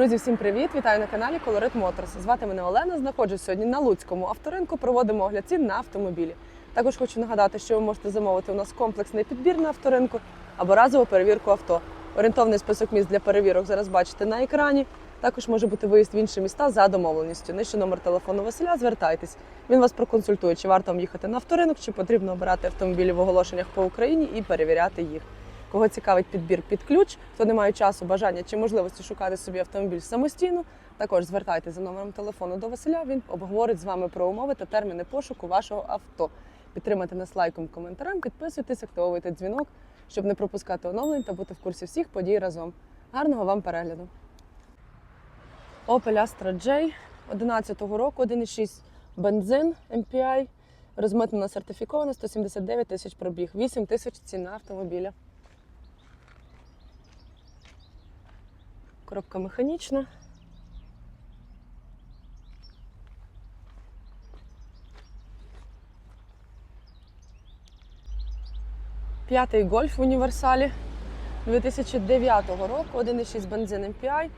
Друзі, всім привіт! Вітаю на каналі Colorit Motors. Звати мене Олена. Знаходжусь сьогодні на Луцькому авторинку. Проводимо огляд цін на автомобілі. Також хочу нагадати, що ви можете замовити у нас комплексний підбір на авторинку або разову перевірку авто. Орієнтовний список місць для перевірок зараз бачите на екрані. Також може бути виїзд в інші міста за домовленістю. Нижче номер телефону Василя. Звертайтесь. Він вас проконсультує, чи варто вам їхати на авторинок, чи потрібно обирати автомобілі в оголошеннях по Україні і перевіряти їх. Кого цікавить підбір під ключ, хто не має часу, бажання чи можливості шукати собі автомобіль самостійно, також звертайтеся за номером телефону до Василя. Він обговорить з вами про умови та терміни пошуку вашого авто. Підтримайте нас лайком, коментарем, підписуйтесь, активовуйте дзвінок, щоб не пропускати оновлень та бути в курсі всіх подій разом. Гарного вам перегляду! Opel Astra J 11-го року, 1,6 бензин MPI, розмитнена сертифікована, 179 тисяч пробіг, 8 тисяч ціна автомобіля. Коробка механічна. П'ятий гольф в універсалі 2009 року, 1,6 бензин MPI,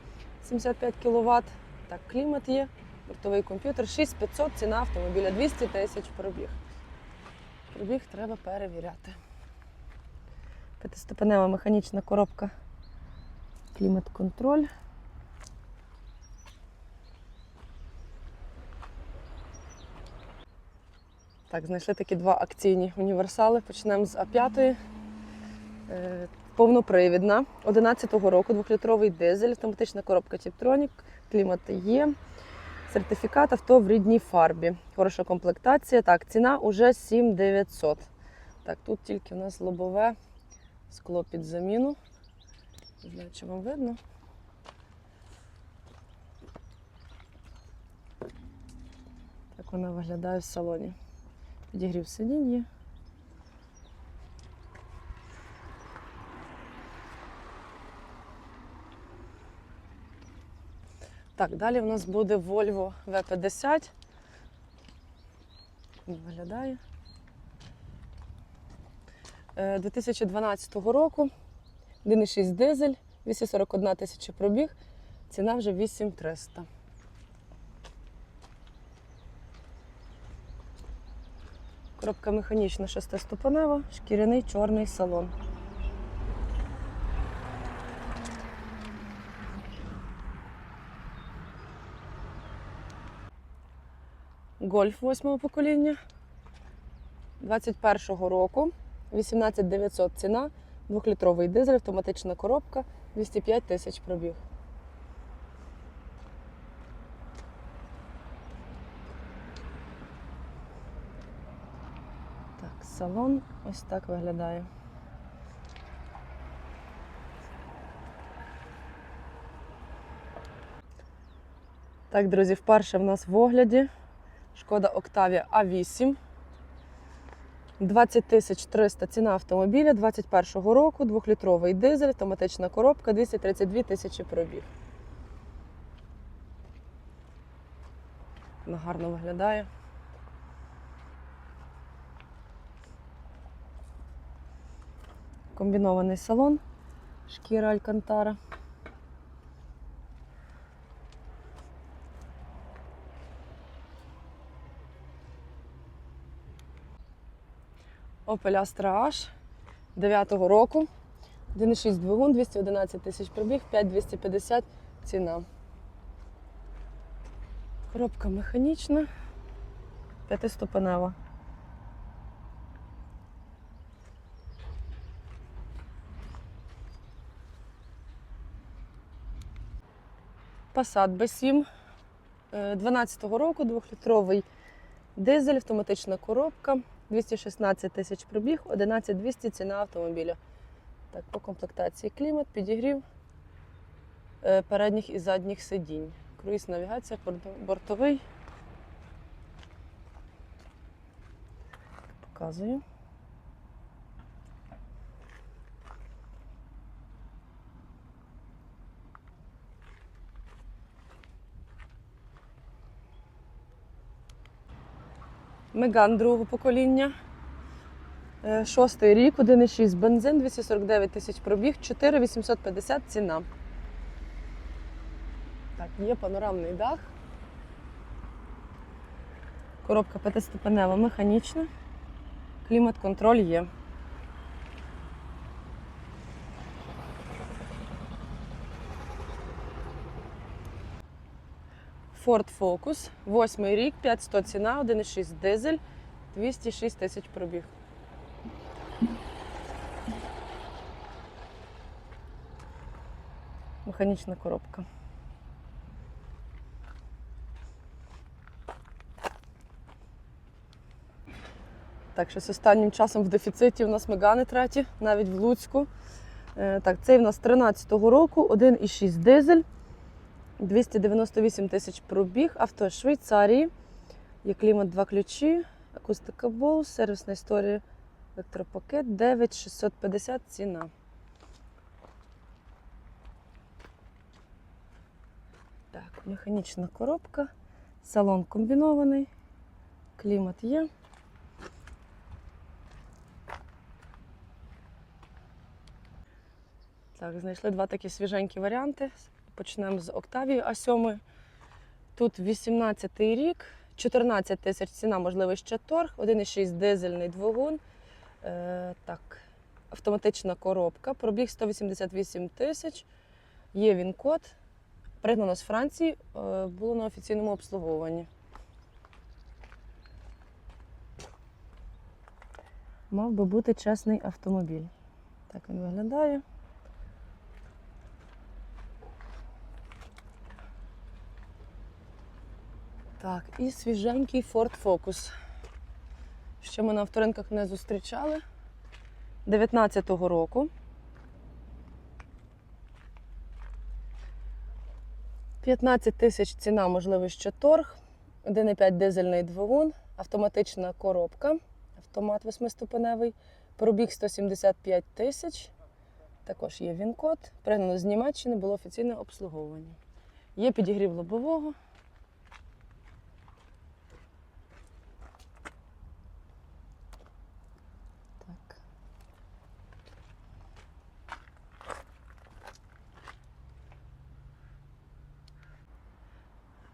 75 кВт. Так, клімат є, бортовий комп'ютер, 6500, ціна автомобіля 200 тисяч пробіг. Пробіг треба перевіряти. П'ятиступенева механічна коробка клімат-контроль. Так, знайшли такі два акційні універсали. Почнемо з А5. Е, Повнопривідна. 11-го року, двохлітровий дизель, автоматична коробка Tiptronic, клімат є. Сертифікат авто в рідній фарбі. Хороша комплектація. Так, ціна уже 7900. Так, тут тільки у нас лобове скло під заміну. Не знаю, чи вам видно. Так вона виглядає в салоні. Підігрів сидіння. Так, далі в нас буде Volvo V50. Він виглядає. Е, 2012 року. 1,6 дизель, 241 тисяча пробіг, ціна вже 8300. Коробка механічна шестиступенева, шкіряний чорний салон. Гольф восьмого покоління 21-го року, 18900 ціна. Двохлітровий дизель, автоматична коробка, 205 тисяч пробіг. Так, салон ось так виглядає. Так, друзі, вперше в нас в огляді шкода Octavia A8. 20 тисяч 300 ціна автомобіля 21-го року, двохлітровий дизель, автоматична коробка, 232 тисячі пробіг. Вона гарно виглядає. Комбінований салон, шкіра Алькантара. Opel Astra H 9-го року. 1,6 двигун, 211 тисяч пробіг, 5250 ціна. Коробка механічна, п'ятиступенева. Passat B7 12-го року, 2-літровий дизель, автоматична коробка. 216 тисяч пробіг, 11200 ціна автомобіля. Так, по комплектації клімат, підігрів е, передніх і задніх сидінь. Круїз навігація, бортовий. Показую. Меган другого покоління. Е, Шостий рік, 1,6 бензин, 249 тисяч пробіг, 4850 ціна. Так, є панорамний дах. Коробка п'ятиступенева механічна. Клімат-контроль є. Ford Focus, восьмий рік, 500 ціна, 1,6 дизель, 206 тисяч пробіг. Механічна коробка. Так, щось останнім часом в дефіциті у нас мегани треті, навіть в Луцьку. Е, Так, цей в нас 13-го року, 1,6 дизель, 298 тисяч пробіг, авто з Швейцарії. Є клімат, два ключі, акустика Bose, сервісна історія, електропакет, 9650 ціна. Так, механічна коробка, салон комбінований, клімат є. Так, знайшли два такі свіженькі варіанти. Почнемо з Октавії А7. Тут 18 рік, 14 тисяч ціна, можливий ще торг, 1,6 дизельний двигун. Е, так, автоматична коробка, пробіг 188 тисяч. Є він код. Пригнано з Франції, е, було на офіційному обслуговуванні. Мав би бути чесний автомобіль. Так він виглядає. Так, і свіженький Ford Focus. Ще ми на авторинках не зустрічали. 19-го року. 15 тисяч ціна, можливо, ще торг. 1,5 дизельний двигун, автоматична коробка, автомат восьмиступеневий, пробіг 175 тисяч. Також є він-код. Пригнано з Німеччини, було офіційне обслуговування. Є підігрів лобового.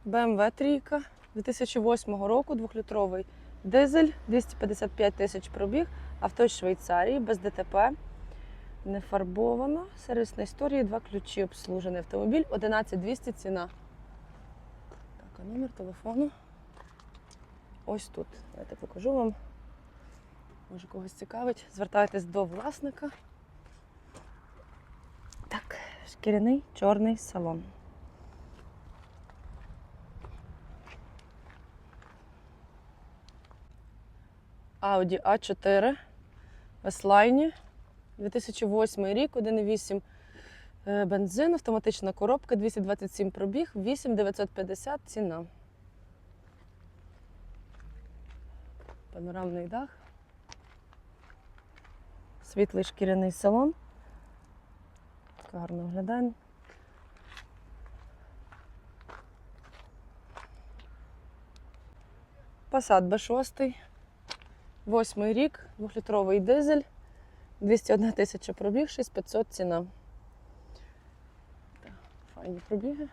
BMW трійка 2008 року, двохлітровий дизель, 255 тисяч пробіг, авто з Швейцарії, без ДТП, не фарбовано, сервісна історія, два ключі, обслужений автомобіль, 11200 ціна. Так, а номер телефону ось тут. Давайте покажу вам. Може когось цікавить. Звертайтесь до власника. Так, шкіряний чорний салон. Audi A4 в S-Line. 2008 рік, 1,8 е, бензин, автоматична коробка, 227 пробіг, 8950 ціна. Панорамний дах. Світлий шкіряний салон. Гарно виглядає. Passat B6. Восьмий рік, двохлітровий дизель, 201 тисяча пробіг, 6500 ціна. Файні пробіги.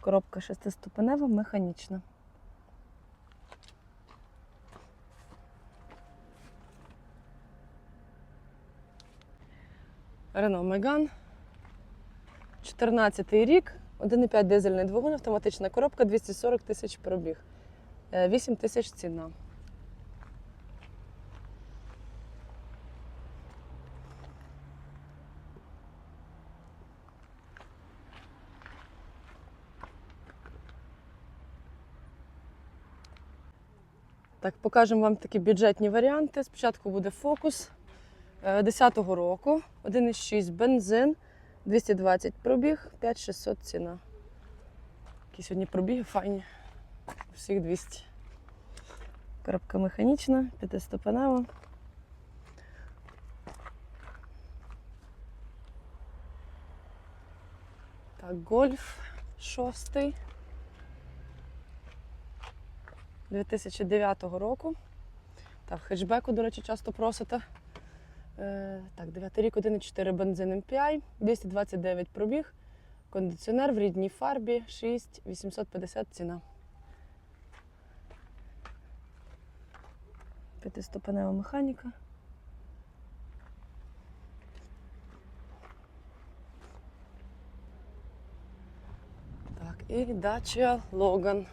Коробка шестиступенева, механічна. Renault Megane. 14 рік, 1,5 дизельний двигун, автоматична коробка, 240 тисяч пробіг. 8 тисяч ціна. Так, покажемо вам такі бюджетні варіанти. Спочатку буде фокус 10-го року, 1,6 бензин, 220 пробіг, 5600 ціна. Які сьогодні пробіги файні. Всіх 200. Коробка механічна, п'ятиступенева. Так, гольф шостий. 2009 року. Так, в хетчбеку, до речі, часто просите. Е, так, 9 рік, 1,4 бензин MPI, 229 пробіг, кондиціонер в рідній фарбі, 6 850 ціна. П'ятиступенева механіка. Так, і дача Логан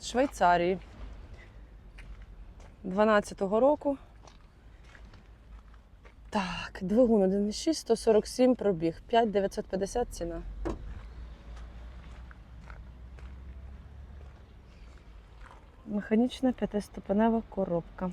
з Швейцарії. 12-го року. Так, двигун 1,6, 147 пробіг, 5,950 ціна. Механічна п'ятиступенева коробка.